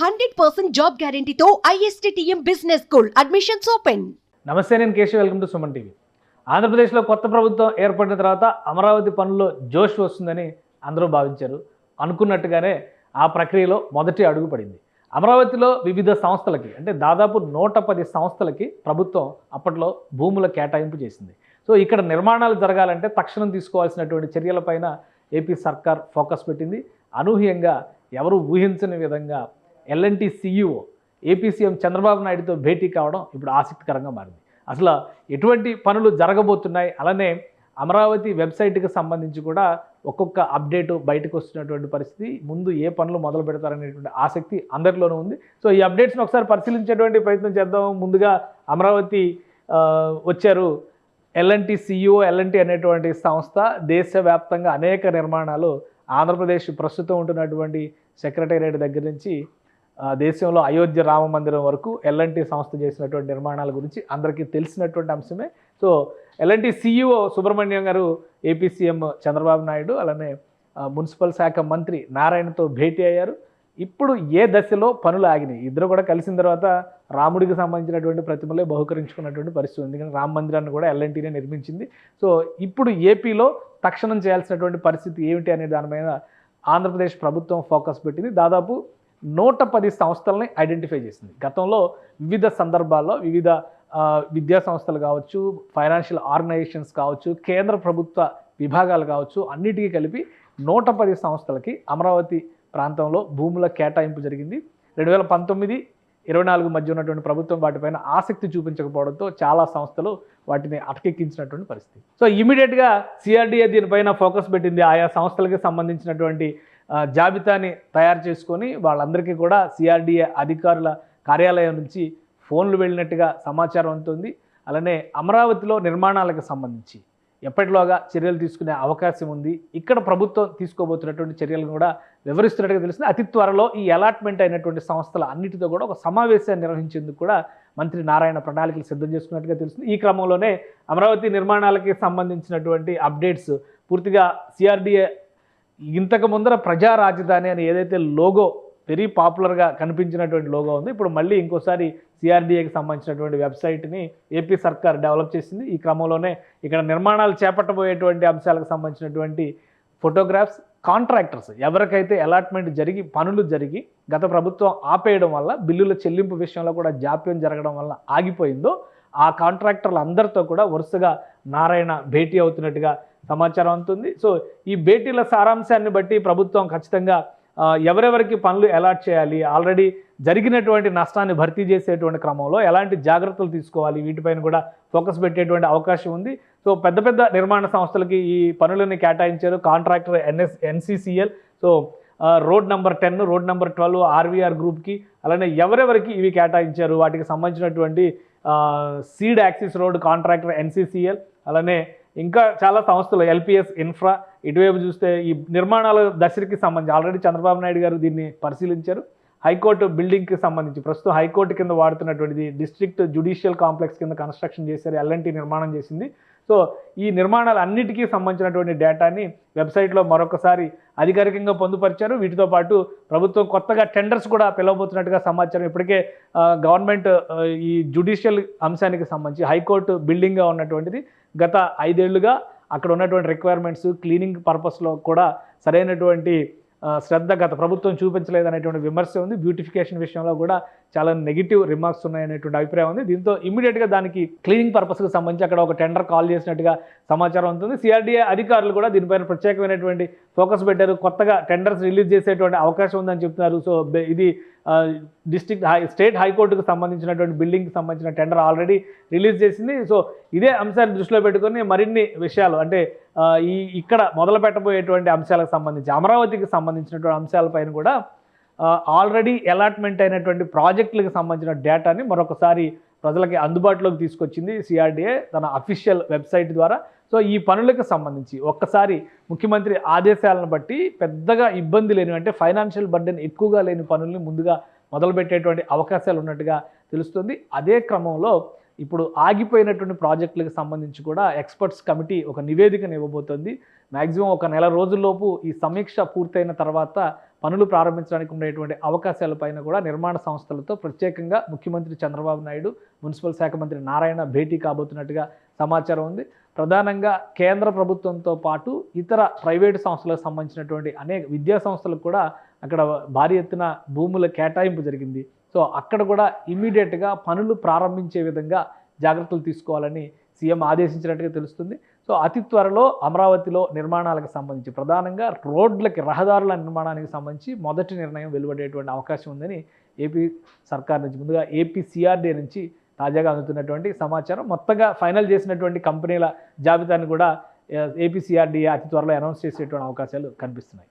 Hundred percent job గ్యారంటీతో ISTTM business school. Admissions open నమస్తే నేను Keshav. Welcome to Suman TV. ఆంధ్రప్రదేశ్లో కొత్త ప్రభుత్వం ఏర్పడిన తర్వాత అమరావతి పనుల్లో జోష్ వస్తుందని అందరూ భావించారు. అనుకున్నట్టుగానే ఆ ప్రక్రియలో మొదటి అడుగు పడింది. అమరావతిలో వివిధ సంస్థలకి అంటే దాదాపు నూట పది సంస్థలకి ప్రభుత్వం అప్పట్లో భూముల కేటాయింపు చేసింది. సో ఇక్కడ నిర్మాణాలు జరగాలంటే తక్షణం తీసుకోవాల్సినటువంటి చర్యలపైన ఏపీ సర్కార్ ఫోకస్ పెట్టింది. అనూహ్యంగా ఎవరు ఊహించని విధంగా L and T CEO AP CM Chandrababu నాయుడుతో భేటీ కావడం ఇప్పుడు ఆసక్తికరంగా మారింది. అసలు ఎటువంటి పనులు జరగబోతున్నాయి? అలానే అమరావతి వెబ్సైట్కి సంబంధించి కూడా ఒక్కొక్క అప్డేటు బయటకు వస్తున్నటువంటి పరిస్థితి ముందు ఏ పనులు మొదలు పెడతారనేటువంటి ఆసక్తి అందరిలోనూ ఉంది. సో ఈ అప్డేట్స్ని ఒకసారి పరిశీలించేటువంటి ప్రయత్నం చేద్దాం. ముందుగా అమరావతి వచ్చారు ఎల్ఎన్టీ సిఇఓ ఎల్ఎన్టీ అనేటువంటి సంస్థ. దేశవ్యాప్తంగా అనేక నిర్మాణాలు ఆంధ్రప్రదేశ్ ప్రస్తుతం ఉంటున్నటువంటి సెక్రటేరియట్ దగ్గర నుంచి దేశంలో అయోధ్య రామ మందిరం వరకు ఎల్ఎన్టీ సంస్థ చేసినటువంటి నిర్మాణాల గురించి అందరికీ తెలిసినటువంటి అంశమే. So LNT CEO Subrahmanyam garu AP CM Chandrababu Naidu అలానే మున్సిపల్ శాఖ మంత్రి నారాయణతో భేటీ అయ్యారు. ఇప్పుడు ఏ దశలో పనులు ఆగినాయి? ఇద్దరు కూడా కలిసిన తర్వాత రాముడికి సంబంధించినటువంటి ప్రతిమలే బహుకరించుకున్నటువంటి పరిస్థితి ఉంది. ఎందుకంటే రామ మందిరాన్ని కూడా ఎల్ఎన్టీనే నిర్మించింది. సో ఇప్పుడు ఏపీలో తక్షణం చేయాల్సినటువంటి పరిస్థితి ఏమిటి అనే దాని మీద ఆంధ్రప్రదేశ్ ప్రభుత్వం ఫోకస్ పెట్టింది. దాదాపు నూట పది సంస్థలని ఐడెంటిఫై చేసింది. గతంలో వివిధ సందర్భాల్లో వివిధ విద్యా సంస్థలు కావచ్చు ఫైనాన్షియల్ ఆర్గనైజేషన్స్ కావచ్చు కేంద్ర ప్రభుత్వ విభాగాలు కావచ్చు అన్నిటికీ కలిపి నూట పది సంస్థలకి అమరావతి ప్రాంతంలో భూముల కేటాయింపు జరిగింది. రెండు వేల పంతొమ్మిది ఇరవై నాలుగు మధ్య ఉన్నటువంటి ప్రభుత్వం వాటిపైన ఆసక్తి చూపించకపోవడంతో చాలా సంస్థలు వాటిని అటకెక్కించినటువంటి పరిస్థితి. సో ఇమీడియట్గా సిఆర్డీఏ దీనిపైన ఫోకస్ పెట్టింది. ఆయా సంస్థలకి సంబంధించినటువంటి జాబితాని తయారు చేసుకొని వాళ్ళందరికీ కూడా సిఆర్డిఏ అధికారుల కార్యాలయం నుంచి ఫోన్లు వెళ్ళినట్టుగా సమాచారం అందుతుంది. అలానే అమరావతిలో నిర్మాణాలకు సంబంధించి ఎప్పటిలోగా చర్యలు తీసుకునే అవకాశం ఉంది. ఇక్కడ ప్రభుత్వం తీసుకోబోతున్నటువంటి చర్యలను కూడా వివరిస్తున్నట్టుగా తెలిసింది అతి త్వరలో ఈ అలాట్మెంట్ అయినటువంటి సంస్థల అన్నిటితో కూడా ఒక సమావేశాన్ని నిర్వహించేందుకు కూడా మంత్రి నారాయణ ప్రణాళికలు సిద్ధం చేసుకున్నట్టుగా తెలిసింది ఈ క్రమంలోనే అమరావతి నిర్మాణాలకి సంబంధించినటువంటి అప్డేట్స్ పూర్తిగా సిఆర్డీఏ ఇంతకు ముందర ప్రజా రాజధాని అని ఏదైతే లోగో వెరీ పాపులర్గా కనిపించినటువంటి లోగో ఉంది ఇప్పుడు మళ్ళీ ఇంకోసారి సిఆర్డీఏకి సంబంధించినటువంటి వెబ్సైట్ని ఏపీ సర్కార్ డెవలప్ చేసింది. ఈ క్రమంలోనే ఇక్కడ నిర్మాణాలు చేపట్టబోయేటువంటి అంశాలకు సంబంధించినటువంటి ఫోటోగ్రాఫ్స్ కాంట్రాక్టర్స్ ఎవరికైతే అలాట్మెంట్ జరిగి పనులు జరిగి గత ప్రభుత్వం ఆపేయడం వల్ల బిల్లుల చెల్లింపు విషయంలో కూడా జాప్యం జరగడం వల్ల ఆగిపోయిందో ఆ కాంట్రాక్టర్లు అందరితో కూడా వరుసగా నారాయణ భేటీ అవుతున్నట్టుగా సమాచారం అందుతుంది. సో ఈ భేటీల సారాంశాన్ని బట్టి ప్రభుత్వం ఖచ్చితంగా ఎవరెవరికి పనులు అలాట్ చేయాలి ఆల్రెడీ జరిగినటువంటి నష్టాన్ని భర్తీ చేసేటువంటి క్రమంలో ఎలాంటి జాగ్రత్తలు తీసుకోవాలి వీటిపైన కూడా ఫోకస్ పెట్టేటువంటి అవకాశం ఉంది. సో పెద్ద పెద్ద నిర్మాణ సంస్థలకి ఈ పనులని కేటాయించారు contractor NS NCCL. So road number ten road number twelve RVR గ్రూప్కి అలానే ఎవరెవరికి ఇవి కేటాయించారు వాటికి సంబంధించినటువంటి seed axis road contractor NCCL అలానే ఇంకా చాలా సంస్థలు ఎల్పిఎస్ ఇన్ఫ్రా ఇటువైపు చూస్తే ఈ నిర్మాణాల దశకి సంబంధించి ఆల్రెడీ చంద్రబాబు నాయుడు గారు దీన్ని పరిశీలించారు. హైకోర్టు బిల్డింగ్కి సంబంధించి ప్రస్తుతం హైకోర్టు కింద వాడుతున్నటువంటిది డిస్ట్రిక్ట్ జ్యుడిషియల్ కాంప్లెక్స్ కింద కన్స్ట్రక్షన్ చేశారు ఎల్ఎన్టీ నిర్మాణం చేసింది. సో ఈ నిర్మాణాలు అన్నిటికీ సంబంధించినటువంటి డేటాని వెబ్సైట్లో మరొకసారి అధికారికంగా పొందుపరిచారు. వీటితో పాటు ప్రభుత్వం కొత్తగా టెండర్స్ కూడా పిలవబోతున్నట్టుగా సమాచారం ఇప్పటికే గవర్నమెంట్ ఈ జ్యుడిషియల్ అంశానికి సంబంధించి హైకోర్టు బిల్డింగ్గా ఉన్నటువంటిది గత ఐదేళ్ళుగా అక్కడ ఉన్నటువంటి రిక్వైర్మెంట్స్ క్లీనింగ్ పర్పస్లో కూడా సరైనటువంటి శ్రద్ధ గత ప్రభుత్వం చూపించలేదనేటువంటి విమర్శ ఉంది. బ్యూటిఫికేషన్ విషయంలో కూడా చాలా నెగిటివ్ రిమార్క్స్ ఉన్నాయనేటువంటి అభిప్రాయం ఉంది. దీంతో ఇమీడియట్గా దానికి క్లీనింగ్ పర్పస్కి సంబంధించి అక్కడ ఒక టెండర్ కాల్ చేసినట్టుగా సమాచారం ఉంటుంది సిఆర్డీఏ అధికారులు కూడా దీనిపైన ప్రత్యేకమైనటువంటి ఫోకస్ పెట్టారు. కొత్తగా టెండర్స్ రిలీజ్ చేసేటువంటి అవకాశం ఉందని చెప్తున్నారు. సో ఇది డిస్టిక్ హై స్టేట్ హైకోర్టుకు సంబంధించినటువంటి బిల్డింగ్కి సంబంధించిన టెండర్ ఆల్రెడీ రిలీజ్ చేసింది. సో ఇదే అంశాన్ని దృష్టిలో పెట్టుకొని మరిన్ని విషయాలు అంటే ఈ ఇక్కడ మొదలు పెట్టబోయేటువంటి అంశాలకు సంబంధించి అమరావతికి సంబంధించినటువంటి అంశాలపైన కూడా ఆల్రెడీ అలాట్మెంట్ అయినటువంటి ప్రాజెక్టులకు సంబంధించిన డేటాని మరొకసారి ప్రజలకి అందుబాటులోకి తీసుకొచ్చింది సిఆర్డీఏ తన అఫీషియల్ వెబ్సైట్ ద్వారా. సో ఈ పనులకు సంబంధించి ఒక్కసారి ముఖ్యమంత్రి ఆదేశాలను బట్టి పెద్దగా ఇబ్బంది లేని అంటే ఫైనాన్షియల్ బర్డెన్ ఎక్కువగా లేని పనుల్ని ముందుగా మొదలుపెట్టేటువంటి అవకాశాలు ఉన్నట్టుగా తెలుస్తుంది. అదే క్రమంలో ఇప్పుడు ఆగిపోయినటువంటి ప్రాజెక్టులకు సంబంధించి కూడా ఎక్స్పర్ట్స్ కమిటీ ఒక నివేదికను ఇవ్వబోతోంది. మ్యాక్సిమం ఒక నెల రోజుల్లోపు ఈ సమీక్ష పూర్తయిన తర్వాత పనులు ప్రారంభించడానికి ఉండేటువంటి అవకాశాలపైన కూడా నిర్మాణ సంస్థలతో ప్రత్యేకంగా ముఖ్యమంత్రి చంద్రబాబు నాయుడు మున్సిపల్ శాఖ మంత్రి నారాయణ భేటీ కాబోతున్నట్టుగా సమాచారం ఉంది. ప్రధానంగా కేంద్ర ప్రభుత్వంతో పాటు ఇతర ప్రైవేటు సంస్థలకు సంబంధించినటువంటి అనేక విద్యా సంస్థలకు కూడా అక్కడ భారీ ఎత్తున భూముల కేటాయింపు జరిగింది. సో అక్కడ కూడా ఇమీడియట్గా పనులు ప్రారంభించే విధంగా జాగ్రత్తలు తీసుకోవాలని సీఎం ఆదేశించినట్టుగా తెలుస్తుంది. సో అతి త్వరలో అమరావతిలో నిర్మాణాలకు సంబంధించి ప్రధానంగా రోడ్లకి రహదారుల నిర్మాణానికి సంబంధించి మొదటి నిర్ణయం వెలువడేటువంటి అవకాశం ఉందని ఏపీ సర్కార్ నుంచి ముందుగా ఏపీ సిఆర్డీ నుంచి తాజాగా అందుతున్నటువంటి సమాచారం. మొత్తంగా ఫైనల్ చేసినటువంటి కంపెనీల జాబితాను కూడా ఏపీసీఆర్డీఏ అతి త్వరలో అనౌన్స్ చేసేటువంటి అవకాశాలు కనిపిస్తున్నాయి.